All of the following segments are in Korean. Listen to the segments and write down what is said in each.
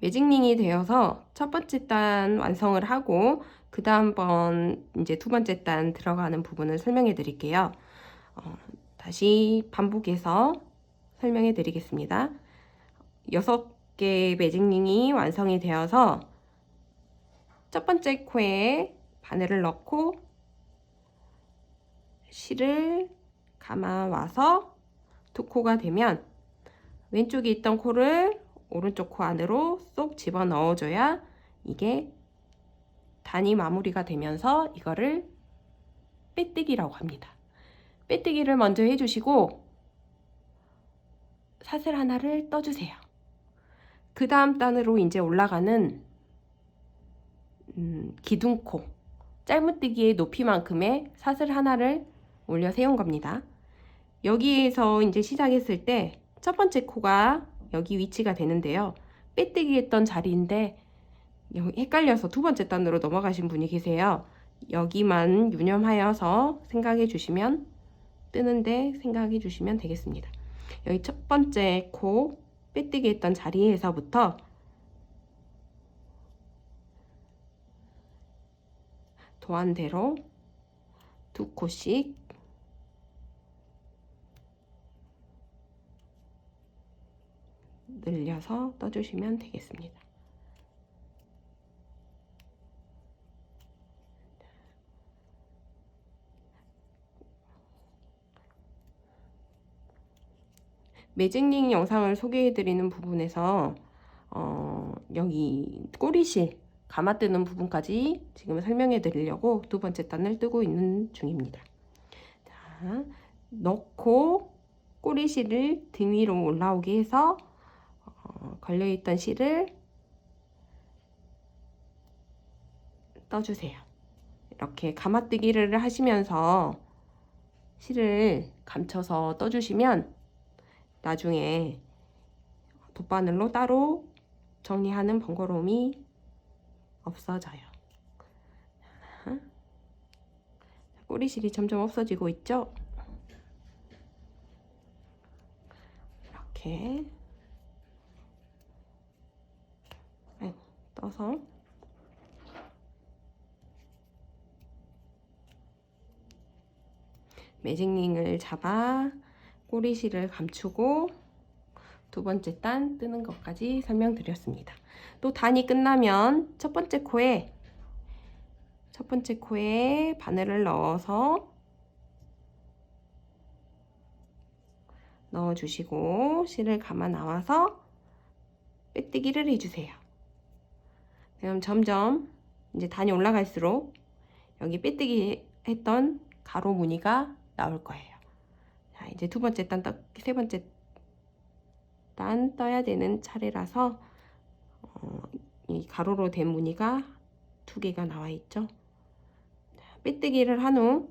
매직링이 되어서 첫 번째 단 완성을 하고 그 다음 번 이제 두 번째 단 들어가는 부분을 설명해 드릴게요. 어, 다시 반복해서 설명해 드리겠습니다. 여섯 개의 매직링이 완성이 되어서 첫 번째 코에 바늘을 넣고 실을 감아 와서 두 코가 되면 왼쪽에 있던 코를 오른쪽 코 안으로 쏙 집어 넣어줘야 이게 단이 마무리가 되면서 이거를 빼뜨기라고 합니다. 빼뜨기를 먼저 해주시고 사슬 하나를 떠주세요. 그 다음 단으로 이제 올라가는 음, 기둥코 짧은뜨기의 높이만큼의 사슬 하나를 올려 세운 겁니다. 여기에서 이제 시작했을 때 첫 번째 코가 여기 위치가 되는데요. 빼뜨기 했던 자리인데 헷갈려서 두 번째 단으로 넘어가신 분이 계세요. 여기만 유념하여서 생각해 주시면 뜨는데 생각해 주시면 되겠습니다. 여기 첫 번째 코 빼뜨기 했던 자리에서부터 도안대로 두 코씩 늘려서 떠주시면 되겠습니다. 매직링 영상을 소개해드리는 부분에서 어, 여기 꼬리실 감아 뜨는 부분까지 지금 설명해 드리려고 두 번째 단을 뜨고 있는 중입니다. 자, 넣고 꼬리실을 등 위로 올라오게 해서 어, 걸려있던 실을 떠주세요. 이렇게 감아뜨기를 하시면서 실을 감춰서 떠주시면 나중에 돗바늘로 따로 정리하는 번거로움이 없어져요. 자, 꼬리실이 점점 없어지고 있죠? 이렇게 아이고, 떠서 매직링을 잡아 꼬리실을 감추고 두 번째 단 뜨는 것까지 설명드렸습니다. 또 단이 끝나면 첫 번째 코에 첫 번째 코에 바늘을 넣어서 넣어주시고 실을 감아 나와서 빼뜨기를 해주세요. 그럼 점점 이제 단이 올라갈수록 여기 빼뜨기 했던 가로 무늬가 나올 거예요. 자, 이제 두 번째 단, 떠, 세 번째 단 떠야 되는 차례라서 어, 이 가로로 된 무늬가 두 개가 나와 있죠. 자, 빼뜨기를 한 후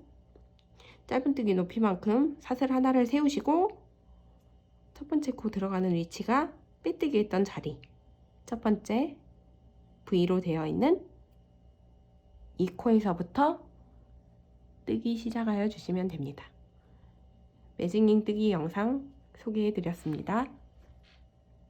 짧은뜨기 높이만큼 사슬 하나를 세우시고 첫 번째 코 들어가는 위치가 빼뜨기 했던 자리 첫 번째 V로 되어 있는 이 코에서부터 뜨기 시작하여 주시면 됩니다. 매직링 뜨기 영상 소개해 드렸습니다.